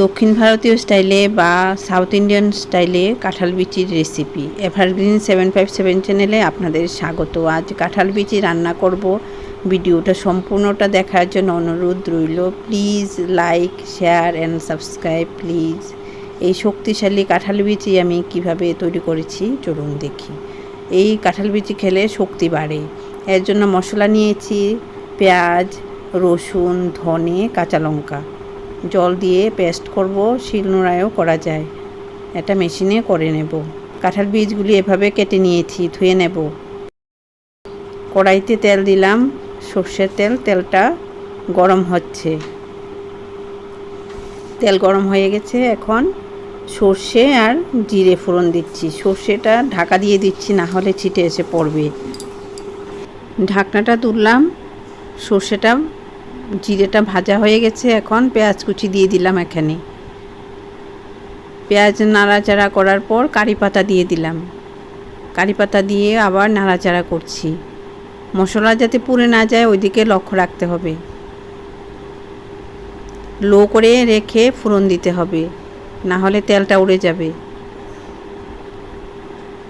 দক্ষিণ ভারতীয় স্টাইলে বা সাউথ ইন্ডিয়ান স্টাইলে কাঁঠাল বিচির recipe. Evergreen seven five seven চ্যানেলে আপনাদের স্বাগত। আজ কাঁঠাল বিচি রান্না করব। ভিডিওটা সম্পূর্ণটা দেখার জন্য অনুরোধ রইল। Please like, share and subscribe please. এই শক্তিশালী কাঁঠাল বিচি আমি কীভাবে তৈরি করেছি চলুন দেখি। এই কাঁঠাল বিচি খেলে শক্তি বাড়ে। এর জন্য মশলা নিয়েছি, পেঁয়াজ, রসুন, ধনে, কাঁচা লঙ্কা। জল দিয়ে পেস্ট করব, শিলনোড়ায়ও করা যায়। এটা মেশিনে করে নেব। কাঁঠাল বীজগুলি এভাবে কেটে নিয়েছি, ধুয়ে নেব। কড়াইতে তেল দিলাম। সর্ষের তেল, তেলটা গরম হচ্ছে। তেল গরম হয়ে গেছে। এখন সর্ষে আর জিরে ফোড়ন দিচ্ছি। সর্ষেটা ঢাকা দিয়ে দিচ্ছি, না হলে ছিটে এসে পড়বে। ঢাকনাটা তুললাম। সর্ষেটা জিরেটা ভাজা হয়ে গেছে এখন পেঁয়াজ কুচি দিয়ে দিলাম এখানে। পেঁয়াজ নাড়াচাড়া করার পর কারি পাতা দিয়ে দিলাম। কারি পাতা দিয়ে আবার নাড়াচাড়া করছি। মশলা যাতে পুড়ে না যায় ওইদিকে লক্ষ্য রাখতে হবে। লো করে রেখে ফোড়ন দিতে হবে, না হলে তেলটা উড়ে যাবে।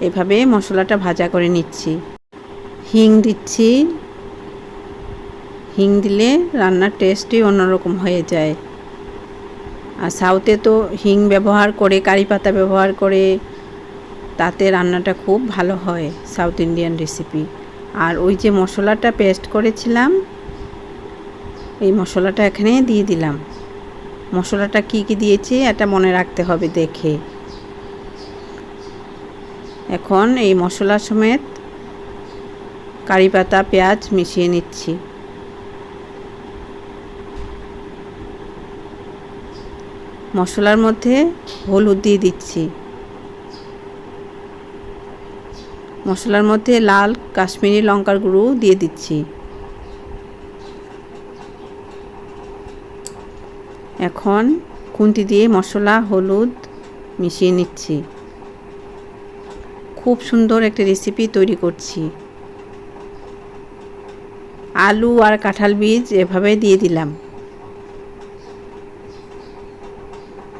এভাবে মশলাটা ভাজা করে নিচ্ছি। হিং দিচ্ছি হিং দিলে রান্নার টেস্টই অন্যরকম হয়ে যায়। আর সাউথে তো হিং ব্যবহার করে, কারি পাতা ব্যবহার করে, তাতে রান্নাটা খুব ভালো হয় সাউথ ইন্ডিয়ান রেসিপি। আর ওই যে মশলাটা পেস্ট করেছিলাম, এই মশলাটা এখানে দিয়ে দিলাম। মশলাটা কি কি দিয়েছি এটা মনে রাখতে হবে দেখে। এখন এই মশলা সমেত কারি পাতা, পেঁয়াজ মিশিয়ে নিচ্ছি। মশলার মধ্যে হলুদ দিয়ে দিচ্ছি। মশলার মধ্যে লাল কাশ্মীরি লঙ্কার গুঁড়ো দিয়ে দিচ্ছি। এখন খুন্তি দিয়ে মশলা হলুদ মিশিয়ে নিচ্ছি। খুব সুন্দর একটা রেসিপি তৈরি করছি। আলু আর কাঁঠাল বীজ এভাবে দিয়ে দিলাম।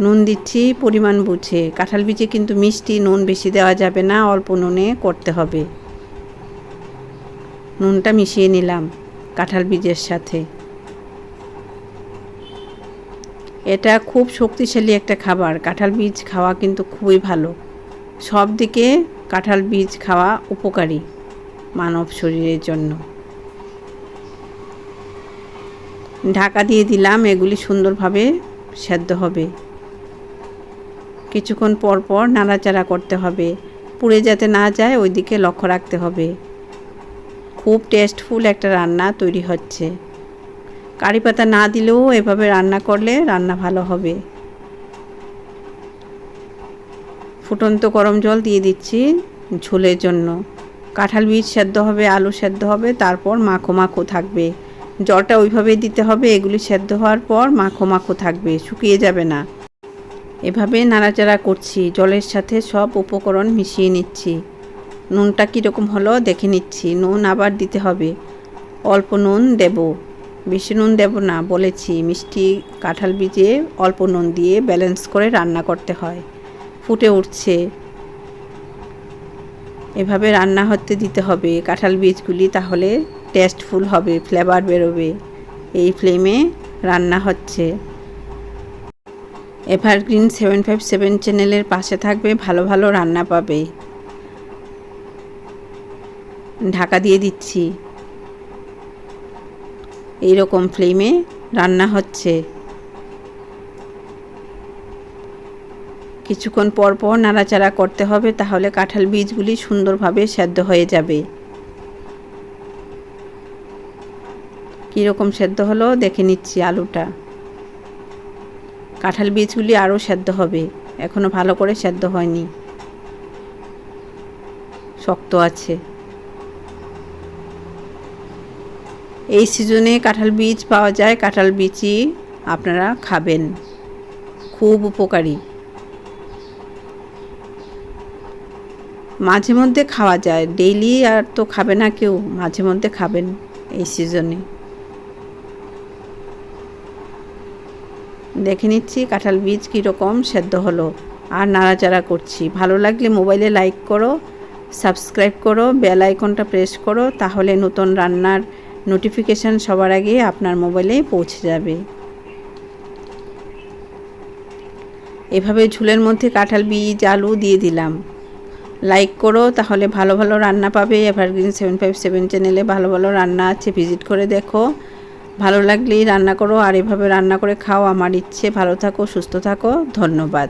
নুন দিচ্ছি, পরিমাণ বুঝে। কাঁঠাল বীজে কিন্তু মিষ্টি নুন বেশি দেওয়া যাবে না, অল্প নুনে করতে হবে। নুনটা মিশিয়ে নিলাম কাঁঠাল বীজের সাথে। এটা খুব শক্তিশালী একটা খাবার। কাঁঠাল বীজ খাওয়া কিন্তু খুবই ভালো। সব দিকে কাঁঠাল বীজ খাওয়া উপকারী মানব শরীরের জন্য। ঢাকা দিয়ে দিলাম, এগুলি সুন্দরভাবে সেদ্ধ হবে। কিছুক্ষণ পর পর নাড়াচাড়া করতে হবে। পুড়ে যাতে না যায় ওই দিকে লক্ষ্য রাখতে হবে। খুব টেস্টফুল একটা রান্না তৈরি হচ্ছে। কারি পাতা না দিলেও এভাবে রান্না করলে রান্না ভালো হবে। ফুটন্ত গরম জল দিয়ে দিচ্ছি ঝোলের জন্য। কাঁঠাল বীজ সেদ্ধ হবে, আলু সেদ্ধ হবে, তারপর মাখো মাখো থাকবে। জলটা ওইভাবেই দিতে হবে, এগুলি সেদ্ধ হওয়ার পর মাখো মাখো থাকবে, শুকিয়ে যাবে না। এভাবে নাড়াচাড়া করছি, জলের সাথে সব উপকরণ মিশিয়ে নিচ্ছি। নুনটা কীরকম হলো দেখে নিচ্ছি, নুন আবার দিতে হবে। অল্প নুন দেব। বেশি নুন দেব না, বলেছি মিষ্টি কাঁঠাল বীজে অল্প নুন দিয়ে ব্যালেন্স করে রান্না করতে হয়। ফুটে উঠছে। এভাবে রান্না হতে দিতে হবে। কাঁঠাল বীজগুলি তাহলে টেস্টফুল হবে ফ্লেভার বেরোবে। এই ফ্লেমে রান্না হচ্ছে। এভারগ্রিন সেভেন ফাইভ সেভেন চ্যানেলের পাশে থাকবে, ভালো ভালো রান্না পাবে। ঢাকা দিয়ে দিচ্ছি। এই রকম ফ্লেমে রান্না হচ্ছে। কিছুক্ষণ পর পর নাড়াচাড়া করতে হবে, তাহলে কাঁঠাল বীজগুলি সুন্দরভাবে সেদ্ধ হয়ে যাবে। কীরকম সেদ্ধ হলো দেখে নিচ্ছি আলুটা। কাঁঠাল বীজগুলি আরও সেদ্ধ হবে। এখনও ভালো করে সেদ্ধ হয়নি। শক্ত আছে। এই সিজনে কাঁঠাল বীজ পাওয়া যায়। কাঁঠাল বীজই আপনারা খাবেন। খুব উপকারী। মাঝে মধ্যে খাওয়া যায়। ডেইলি আর তো খাবে না কেউ। মাঝে মধ্যে খাবেন এই সিজনে দেখে নিচ্ছি কাঁঠাল বীজ কীরকম সেদ্ধ হলো। আর নাড়াচাড়া করছি। ভালো লাগলে মোবাইলে লাইক করো, সাবস্ক্রাইব করো, বেল আইকনটা প্রেস করো, তাহলে নতুন রান্নার নোটিফিকেশান সবার আগে আপনার মোবাইলে পৌঁছে যাবে। এভাবে ঝুলের মধ্যে কাঁঠাল বীজ, আলু দিয়ে দিলাম। লাইক করো, তাহলে ভালো ভালো রান্না পাবে। এভারগ্রিন সেভেন ফাইভ সেভেন চ্যানেলে ভালো ভালো রান্না আছে, ভিজিট করে দেখো। ভালো লাগলেই রান্না করো আর এভাবে রান্না করে খাও। আমার ইচ্ছে, ভালো থাকো, সুস্থ থাকো। ধন্যবাদ।